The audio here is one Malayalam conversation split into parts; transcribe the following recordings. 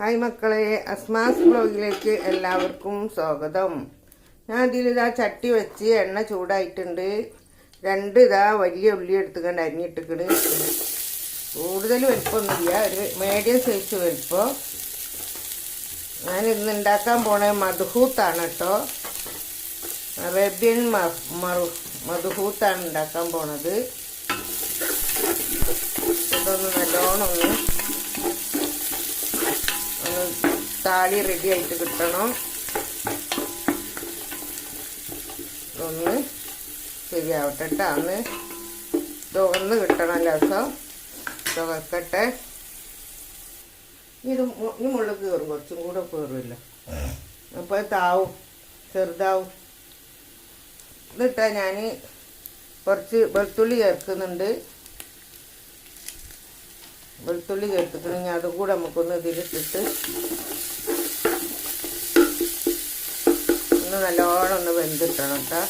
ഹായ് മക്കളെ അസ്മാസ് ബ്ലോഗിലേക്ക് എല്ലാവർക്കും സ്വാഗതം. ഞാൻ ഇതിലിതാ ചട്ടി വെച്ച് എണ്ണ ചൂടായിട്ടുണ്ട്. രണ്ട് ഇതാ വലിയ ഉള്ളി എടുത്തുകൊണ്ട് അരിഞ്ഞിട്ടിക്കണ് കൂടുതൽ വലിപ്പമൊന്നുമില്ല ഒരു മീഡിയം സൈസ് വലിപ്പം. ഞാൻ ഇന്ന് ഉണ്ടാക്കാൻ പോണ മധുഹൂത്താണ് കേട്ടോ. അറേബ്യൻ മധുഹൂത്താണ് ഉണ്ടാക്കാൻ പോണത്. ഇതൊന്ന് നല്ലോണം താളി റെഡി ആയിട്ട് കിട്ടണം. ഒന്ന് ശരിയാവട്ടെ കേട്ടോ അന്ന് തുറന്ന് കിട്ടണം രസം തുറക്കട്ടെ ഇത് ഈ മുള്ള കയറും കുറച്ചും കൂടെ കയറുമല്ലോ അപ്പോൾ താവും ചെറുതാവും. ഇതിട്ടാ ഞാൻ കുറച്ച് വെളുത്തുള്ളി ചേർക്കുന്നുണ്ട്. വെളുത്തുള്ളി ചേർത്തിട്ടുണ്ടെങ്കിൽ അതും കൂടെ നമുക്കൊന്ന് ഇതിലിട്ടിട്ട് ഒന്ന് നല്ലോണം ഒന്ന് വെന്തിട്ടണം കേട്ടോ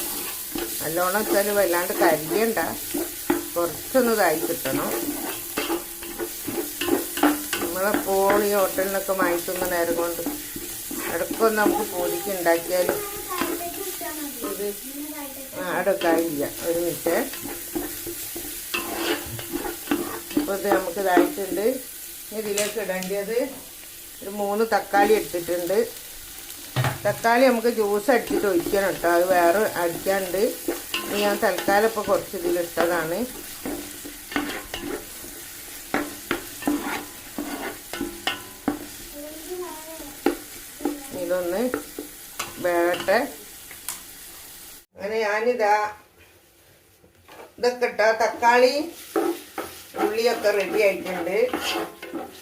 നല്ലോണം വെച്ചാൽ വല്ലാണ്ട് കരിയണ്ട. കുറച്ചൊന്ന് ഇതായി കിട്ടണം നമ്മളെ പോളി ഹോട്ടലിനൊക്കെ വാങ്ങിക്കുന്ന നേരം കൊണ്ട് ഇടയ്ക്കൊന്ന് നമുക്ക് പൂരിക്ക് ഉണ്ടാക്കിയാലും ഇത് ആ അടൊക്കെ ആയില്ല. ഒരു മിനിറ്റ്. അപ്പോൾ ഇത് നമുക്ക് ഇതായിട്ടുണ്ട്. ഇതിലേക്ക് ഇടേണ്ടത് ഒരു മൂന്ന് തക്കാളി എടുത്തിട്ടുണ്ട്. തക്കാളി നമുക്ക് ജ്യൂസ് അടിച്ചിട്ട് ഒഴിക്കണം കേട്ടോ. അത് വേറെ അടിക്കാണ്ട്. ഞാൻ തൽക്കാലം ഇപ്പോൾ കുറച്ച് ഇതിലിട്ടതാണ് ഇതൊന്ന് വേറട്ടെ അങ്ങനെ ഞാനിതാ ഇതൊക്കെ ഇട്ടാ. തക്കാളി ഉള്ളിയൊക്കെ റെഡി ആയിട്ടുണ്ട്.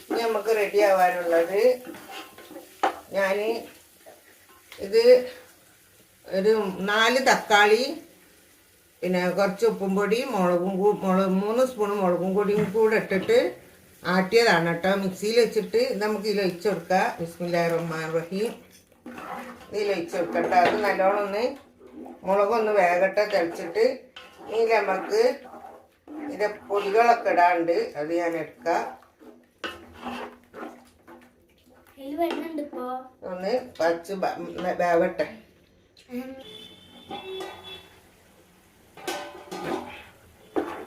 ഇനി നമുക്ക് റെഡി ആവാനുള്ളത് ഞാൻ ഇത് ഒരു നാല് തക്കാളി പിന്നെ കുറച്ച് ഉപ്പും പൊടി മുളകും മുളക് മൂന്ന് സ്പൂൺ മുളകും പൊടിയും കൂടെ ഇട്ടിട്ട് ആട്ടിയതാണ് കേട്ടോ. മിക്സിയിൽ വെച്ചിട്ട് നമുക്ക് ഇതിൽ ഒഴിച്ചു കൊടുക്കാം. ബിസ്മില്ലാ റഹ്മാൻ റഹീം ഇതിൽ ഒഴിച്ചു അത് നല്ലോണം ഒന്ന് മുളകൊന്ന് വേഗട്ടെ തെളിച്ചിട്ട്. ഇനി നമുക്ക് ഇതിന്റെ പൊടികളൊക്കെ ഇടാണ്ട് അത് ഞാൻ എടുക്കാം. ഒന്ന് പച്ച വേവട്ടെ.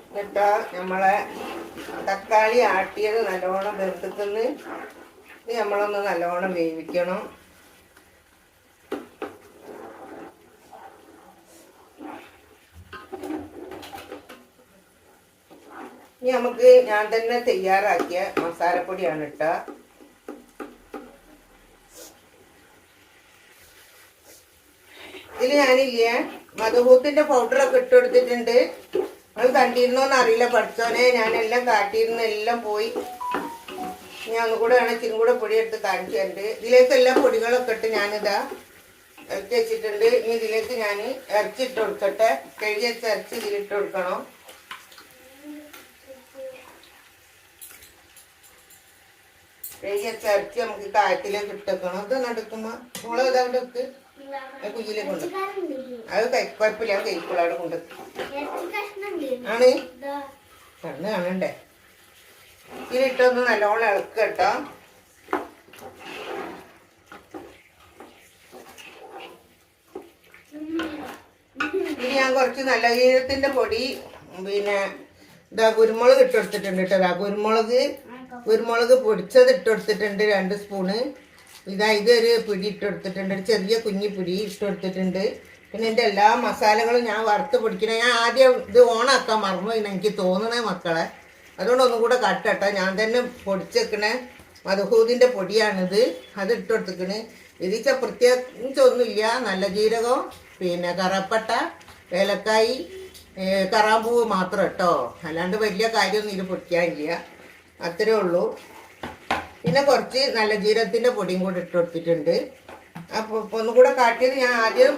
എന്നിട്ടാ നമ്മളെ തക്കാളി ആട്ടിയത് നല്ലോണം വെന്തിന്ന് ഇത് നമ്മളൊന്ന് നല്ലോണം വേവിക്കണം. ഇനി നമുക്ക് ഞാൻ തന്നെ തയ്യാറാക്കിയ മസാലപ്പൊടിയാണ് ഇട്ട. ഇതിൽ ഞാനില്ലേ മധുഹൂത്തിന്റെ പൗഡറൊക്കെ ഇട്ട് കൊടുത്തിട്ടുണ്ട്. നിങ്ങൾ കണ്ടിരുന്നോന്ന് അറിയില്ല പഠിച്ചോനെ. ഞാനെല്ലാം കാട്ടിയിരുന്ന എല്ലാം പോയി. ഞാൻ ഒന്നുകൂടെ വേണം ഇച്ചിരി കൂടെ പൊടി എടുത്ത് കാണിക്കാറുണ്ട് തരുന്നുണ്ട് ഇതിലേക്ക് എല്ലാ പൊടികളൊക്കെ ഇട്ട് ഞാനിതാ ഇറച്ചി വെച്ചിട്ടുണ്ട്. ഇനി ഇതിലേക്ക് ഞാൻ ഇറച്ചി ഇട്ട് കൊടുക്കട്ടെ. കഴുകി വെച്ച് ഇറച്ചി ഇതിലിട്ട് കൊടുക്കണം. കഴുകി വെച്ച ഇറച്ചി നമുക്ക് കാറ്റിലേക്ക് ഇട്ടേക്കണം അത് നടക്കുമ്പോ മുളക് ഇതവിടെ ഇട്ട് കുഞ്ഞിലേക്ക് കൊണ്ട്. അത് കുഴപ്പമില്ല അത് കൊണ്ട്. ആണ്? കണ്ണ് കാണണ്ടേ? ഇതിലിട്ടൊന്ന് നല്ലോണം ഇളക്കുക കേട്ടോ. ഇനി ഞാൻ കുറച്ച് നല്ല ഈരത്തിന്റെ പൊടി പിന്നെ ഇതാ കുരുമുളക് ഇട്ടെടുത്തിട്ടുണ്ട് കേട്ടോ. കുരുമുളക്. കുരുമുളക് പൊടിച്ചത് ഇട്ടുകൊടുത്തിട്ടുണ്ട് രണ്ട് സ്പൂണ്. ഇതാ ഇതൊരു പിടി ഇട്ടുകൊടുത്തിട്ടുണ്ട് ഒരു ചെറിയ കുഞ്ഞി പിടി ഇട്ടുകൊടുത്തിട്ടുണ്ട് പിന്നെ എന്റെ എല്ലാ മസാലകളും ഞാൻ വറുത്ത് പൊടിക്കണേ. ഞാൻ ആദ്യം ഇത് ഓണാക്കാൻ മറന്നു എനിക്ക് തോന്നണേ മക്കളെ. അതുകൊണ്ട് ഒന്നും കൂടെ കട്ടട്ടെ. ഞാൻ തന്നെ പൊടിച്ചേക്കണേ. മധുഹൂദിന്റെ പൊടിയാണിത്. അത് ഇട്ട് കൊടുത്തിക്കണ്. ഇതിച്ച പ്രത്യേകിച്ചൊന്നുമില്ല നല്ല ജീരകം പിന്നെ കറപ്പട്ട ഏലക്കായി കറാമ്പൂവ് മാത്രം കേട്ടോ അല്ലാണ്ട് വലിയ കാര്യമൊന്നും ഇത് പൊടിക്കാനില്ല. അത്രേ ഉള്ളൂ. പിന്നെ കുറച്ച് നല്ല ജീരകത്തിന്റെ പൊടിയും കൂടെ ഇട്ട് കൊടുത്തിട്ടുണ്ട്. അപ്പോൾ ഒന്നും കൂടെ കാട്ടിയത് ഞാൻ ആദ്യം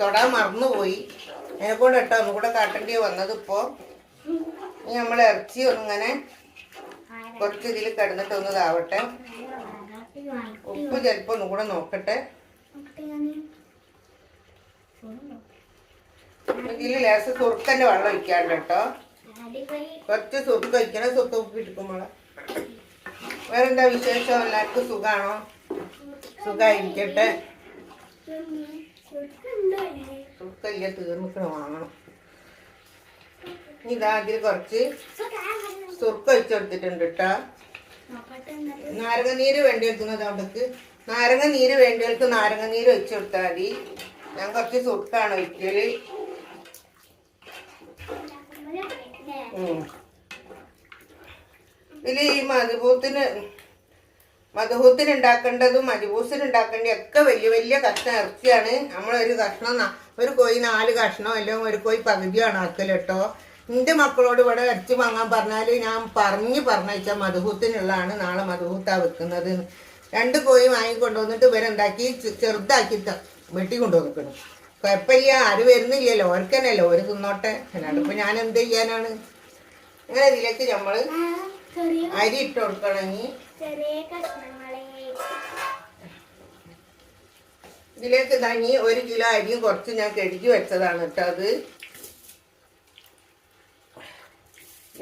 തൊടാൻ മറന്നുപോയി. അതിനെ കൂടെ ഇട്ടാൽ ഒന്നും കൂടെ കാട്ടേണ്ടി വന്നത് ഇപ്പോൾ. നമ്മൾ ഇറച്ചി ഒന്നിങ്ങനെ കുറച്ച് ഇതിൽ കിടന്നിട്ട് ഒന്ന് ഇതാവട്ടെ. ഉപ്പ് ചിലപ്പോൾ ഒന്നും കൂടെ നോക്കട്ടെ. ഇതിൽ ലേശം തുറുക്കന്റെ വെള്ളം ഒഴിക്കാണ്ട് കേട്ടോ. കുറച്ച് സുറുക്ക് കഴിക്കണ സുറുക്ക് ഉപ്പ് മോളെ. വേറെന്താ വിശേഷം? എല്ലാവർക്കും സുഖാണോ? സുഖായിരിക്കട്ടെ. സുഖമില്ല തീർന്നിക്കണ വാങ്ങണം. ഇതാ അതിൽ കുറച്ച് സുർക്ക ഒഴിച്ചെടുത്തിട്ടുണ്ട് കേട്ടോ നാരങ്ങ നീര് വേണ്ടി വെക്കുന്നത് അവിടേക്ക്. നാരങ്ങ നീര് വേണ്ടിയവർക്ക് നാരങ്ങ നീര് ഒഴിച്ചു കൊടുത്താൽ മതി. ഞാൻ കുറച്ച് സുർക്കാണ് ഒഴിക്കൽ. ഉം. ഇതിൽ ഈ മധുപൂത്തിന് മധുഹൂത്തിന് ഉണ്ടാക്കേണ്ടതും മധുപൂസിന് ഉണ്ടാക്കേണ്ടതും ഒക്കെ വലിയ വലിയ കഷ്ണം ഇറച്ചിയാണ്. നമ്മളൊരു കഷ്ണം ഒരു കോഴി നാല് കഷ്ണം അല്ലെങ്കിൽ ഒരു കോഴി പകുതിയാണ് ആക്കൽ കേട്ടോ. എന്റെ മക്കളോട് ഇവിടെ ഇറച്ചി വാങ്ങാൻ പറഞ്ഞാൽ ഞാൻ പറഞ്ഞ് പറഞ്ഞാൽ മധുഹൂത്തിനുള്ളതാണ് നാളെ മധുഹൂത്താ വെക്കുന്നത്. രണ്ട് കോഴി വാങ്ങിക്കൊണ്ടുവന്നിട്ട് ഇവരുണ്ടാക്കി ചെ- ചെറുതാക്കി വെട്ടി കൊണ്ടുവന്നിക്കണം. കുഴപ്പമില്ല ആര് വരുന്നില്ലല്ലോ. ഓർക്കനല്ലോ ഒരു തിന്നോട്ടെ. അല്ലാണ്ട് ഇപ്പൊ ഞാൻ എന്ത് ചെയ്യാനാണ്? അങ്ങനെ ഇതിലേക്ക് നമ്മൾ അരി ഇട്ട് കൊടുക്കണമെങ്കിൽ ഇതിലേക്ക് തങ്ങി ഒരു കിലോ അരിയും കുറച്ച് ഞാൻ കെടുക്കി വെച്ചതാണ് കേട്ടോ അത്.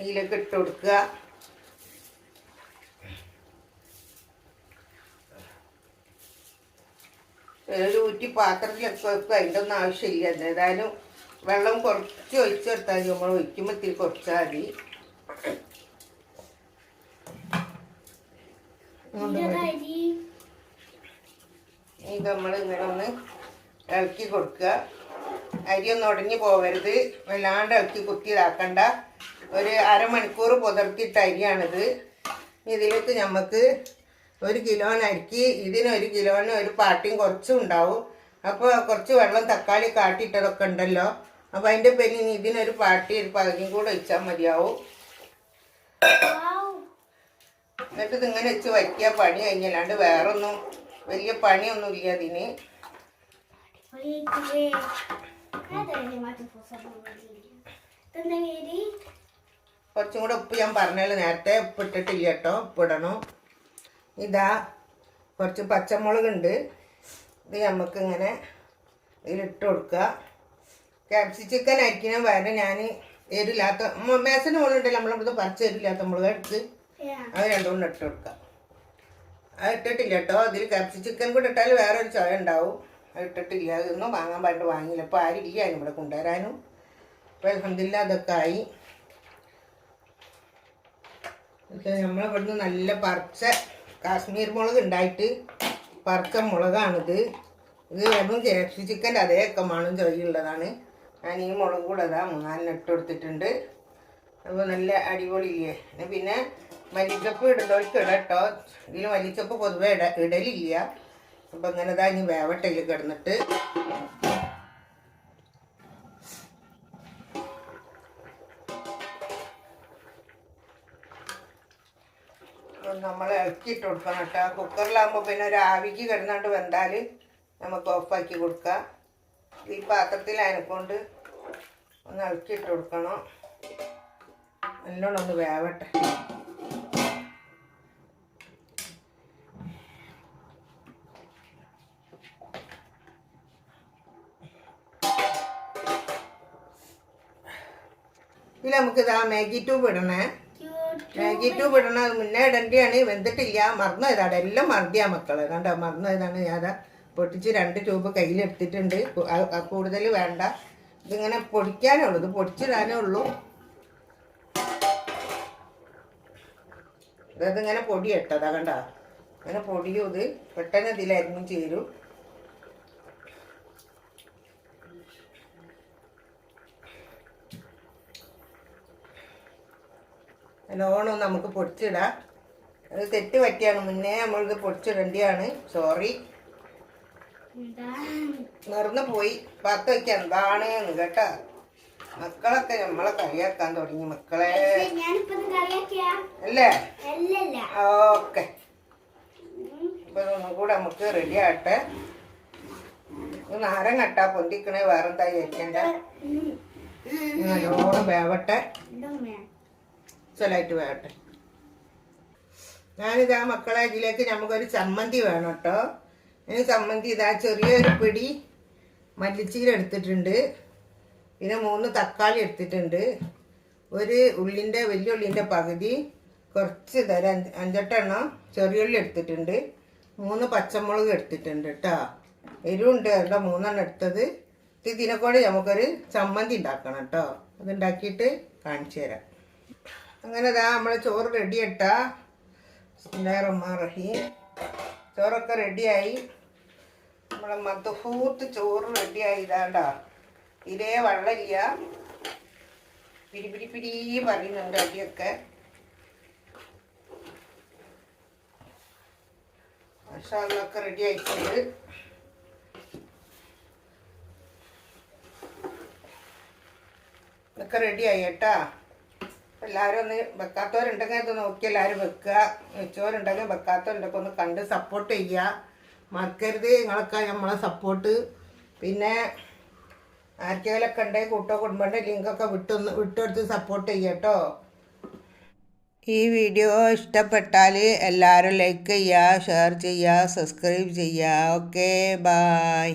ഇതിലേക്ക് ഇട്ട് കൊടുക്കുക. ഒരു ഊറ്റി പാത്രത്തിലൊക്കെ വെക്കുക. അതിന്റെ ഒന്നും ആവശ്യമില്ല. ഏതായാലും വെള്ളം കുറച്ച് ഒഴിച്ചെടുത്താൽ മതി. നമ്മൾ ഒഴിക്കുമ്പോൾ ഇത്തിരി കുറച്ചാൽ മതി ഇതിന്റെ അരി ഇത് നമ്മൾ ഇങ്ങനെ ഒന്ന് ഇളക്കി കൊടുക്കുക. അരി ഒന്ന് ഉടഞ്ഞു പോകരുത് വല്ലാണ്ട് ഇളക്കി കുത്തി ഇതാക്കണ്ട ഒരു അരമണിക്കൂർ പുതർത്തിയിട്ട അരിയാണിത്. ഇതിലേക്ക് നമുക്ക് ഒരു കിലോന് അരിക്ക് ഇതിനൊരു ഒരു കിലോന് ഒരു പാട്ടിയും കുറച്ചും ഉണ്ടാവും. അപ്പോൾ കുറച്ച് വെള്ളം തക്കാളി കാട്ടിയിട്ടതൊക്കെ ഉണ്ടല്ലോ. അപ്പോൾ അതിന്റെ പേരിൽ ഇതിനൊരു പാട്ടി ഒരു പകുതിയും കൂടെ ഒഴിച്ചാൽ മതിയാവും. എന്നിട്ട് ഇതിങ്ങനെ വെച്ച് വയ്ക്കുക പണി കഴിഞ്ഞല്ലാണ്ട് വേറൊന്നും വലിയ പണിയൊന്നും ഇല്ല അതിന്? കുറച്ചും കൂടെ ഉപ്പ് ഞാൻ പറഞ്ഞാൽ നേരത്തെ ഉപ്പ് ഇട്ടിട്ടില്ല കേട്ടോ ഉപ്പിടണം ഇതാ കുറച്ച് പച്ചമുളകുണ്ട്. ഇത് നമുക്ക് ഇങ്ങനെ ഇതിലിട്ട് കൊടുക്കുക. ക്യാപ്സി ചിക്കൻ അരിക്കണം വേറെ ഞാൻ എരില്ലാത്ത മേസന് മുകളുണ്ടല്ലോ നമ്മളിവിടുത്തെ പച്ച എരില്ലാത്ത മുളക് എടുത്ത്. അത് രണ്ടും ഇട്ട് കൊടുക്കുക അത് ഇട്ടിട്ടില്ല കേട്ടോ. അതിൽ ക്യാപ്സി ചിക്കൻ കൂടെ ഇട്ടാൽ വേറെ ഒരു ചോയ ഉണ്ടാവും. അത് ഇട്ടിട്ടില്ല. അതൊന്നും വാങ്ങാൻ പാട്ട് വാങ്ങിയില്ല. അപ്പോൾ ആരും ഇല്ല ഇവിടെ കൊണ്ടുവരാനും. അപ്പോൾ അലഹമില്ല അതൊക്കെ ആയി. നമ്മളിവിടുന്ന് നല്ല പറിച്ച കാശ്മീർ മുളക് ഉണ്ടായിട്ട് പറിച്ച മുളകാണിത്. ഇത് വെറും ക്യാപ്സി ചിക്കന്റെ അതേ ഒക്കെ മണം ഞാൻ ഈ മുളക് കൂടെ അതാ മൂന്നാലിന് കൊടുത്തിട്ടുണ്ട്. അപ്പോൾ നല്ല അടിപൊളിയില്ലേ? പിന്നെ മല്ലിച്ചപ്പ് ഇടുന്നവർക്ക് ഇടട്ടോ കേട്ടോ ഇതിൽ മല്ലിച്ചപ്പ് പൊതുവെ ഇട ഇടലില്ല. അപ്പം ഇങ്ങനെ ഇതാ ഇനി വേവട്ടയിൽ കിടന്നിട്ട്. നമ്മൾ ഇളക്കിയിട്ട് കൊടുക്കണം കേട്ടോ. കുക്കറിലാകുമ്പോൾ പിന്നെ ഒരു ആവിക്ക് കിടന്നുകൊണ്ട് വെന്താൽ നമുക്ക് ഓഫാക്കി കൊടുക്കാം. ഈ പാത്രത്തിൽ അതിനെക്കൊണ്ട് ഒന്ന് ഇളക്കിയിട്ട് കൊടുക്കണം. നല്ലോണം ഒന്ന് വേവട്ടെ. നമുക്ക് ഇതാ മാഗി ട്യൂബ് ഇടണേ. മാഗി ട്യൂബ് ഇടണ. മുന്നേ ഇടേണ്ടിയാണ്. വെന്തിട്ടില്ല മറന്നു എല്ലാം മറന്നിയാ മക്കളെ. കണ്ടോ? മറന്നു ഞാൻ പൊട്ടിച്ച് രണ്ട് ട്യൂബ് കയ്യിലെടുത്തിട്ടുണ്ട്. കൂടുതൽ വേണ്ട. ഇതിങ്ങനെ പൊടിക്കാനേ ഉള്ളൂ ഇത് പൊടിച്ചിടാനേ ഉള്ളൂ ഇതിങ്ങനെ പൊടി ഇട്ടതാ കണ്ട? അങ്ങനെ പൊടിയും ഇത് പെട്ടെന്ന് ഇതിലായിരുന്നു ചേരും. നല്ലോണം നമുക്ക് പൊടിച്ചിടാം. അത് തെറ്റ് പറ്റിയാണ്. മുന്നേ നമ്മളിത് പൊടിച്ചിടേണ്ടിയാണ്. സോറി നിറന്ന് പോയി. പത്ത് വയ്ക്കാൻ. എന്താണ് കേട്ടാ. മക്കളൊക്കെ നമ്മളെ കളിയാക്കാൻ തുടങ്ങി മക്കളെ. അല്ലേ? ഓക്കെ. ഇപ്പൊ ഒന്നും കൂടെ നമുക്ക് റെഡി ആട്ടെ നാരം കട്ടാ പൊന്തിക്കണേ. വേറെന്താ ചേക്കണ്ടോ. നല്ലോണം വേവട്ടെ. ഇതമ്മേ. ചലായിട്ട് വേവട്ടെ ഞാനിതാ മക്കളെ ഇതിലേക്ക് നമുക്കൊരു ചമ്മന്തി വേണം കേട്ടോ ഇനി ചമ്മന്തി ഇതാ ചെറിയൊരു പിടി മല്ലിച്ചീര എടുത്തിട്ടുണ്ട്. പിന്നെ മൂന്ന് തക്കാളി എടുത്തിട്ടുണ്ട്. ഒരു ഉള്ളിന്റെ വലിയ ഉള്ളിന്റെ പകുതി കുറച്ച് തരാം അഞ്ച് അഞ്ചെട്ടെണ്ണം ചെറിയുള്ളി എടുത്തിട്ടുണ്ട്. മൂന്ന് പച്ചമുളക് എടുത്തിട്ടുണ്ട് കേട്ടോ എരിവുണ്ട് കേട്ടോ മൂന്നെണ്ണം എടുത്തത്. ഇത് ഇതിനെക്കൂടെ നമുക്കൊരു ചമ്മന്തി ഉണ്ടാക്കണം കേട്ടോ അതുണ്ടാക്കിയിട്ട് കാണിച്ചു തരാം. അങ്ങനെ ഇതാ നമ്മൾ ചോറ് റെഡി ഇട്ടാ റഹീം. ചോറൊക്കെ റെഡിയായി. നമ്മളെ മധുഹൂത്ത് ചോറ് റെഡിയായി. ഇതാണ്ടാ. ഇതേ വെള്ളമില്ല. പിരി പിരി പിരി പറയുന്നുണ്ട് അടിയൊക്കെ. മസാലൊക്കെ റെഡി ആയിട്ടുണ്ട് ഇതൊക്കെ റെഡിയായി കേട്ടാ. എല്ലാവരും ഒന്ന് വെക്കാത്തവരുണ്ടെങ്കിൽ ഇത് നോക്കി എല്ലാവരും വെക്കുക. വെച്ചവരുണ്ടെങ്കിൽ വെക്കാത്തവരുണ്ടെങ്കിൽ ഒന്ന് കണ്ട് സപ്പോർട്ട് ചെയ്യുക. മറക്കരുത്. നിങ്ങളൊക്കെ നമ്മളെ സപ്പോർട്ട് പിന്നെ ആർക്കെങ്കിലൊക്കെ ഉണ്ടെങ്കിൽ കൂട്ടോ കുടുംബന്റെ ലിങ്കൊക്കെ വിട്ടൊന്ന് വിട്ടെടുത്ത് സപ്പോർട്ട് ചെയ്യുക കേട്ടോ. ഈ വീഡിയോ ഇഷ്ടപ്പെട്ടാൽ എല്ലാവരും ലൈക്ക് ചെയ്യുക ഷെയർ ചെയ്യുക സബ്സ്ക്രൈബ് ചെയ്യുക. Okay bye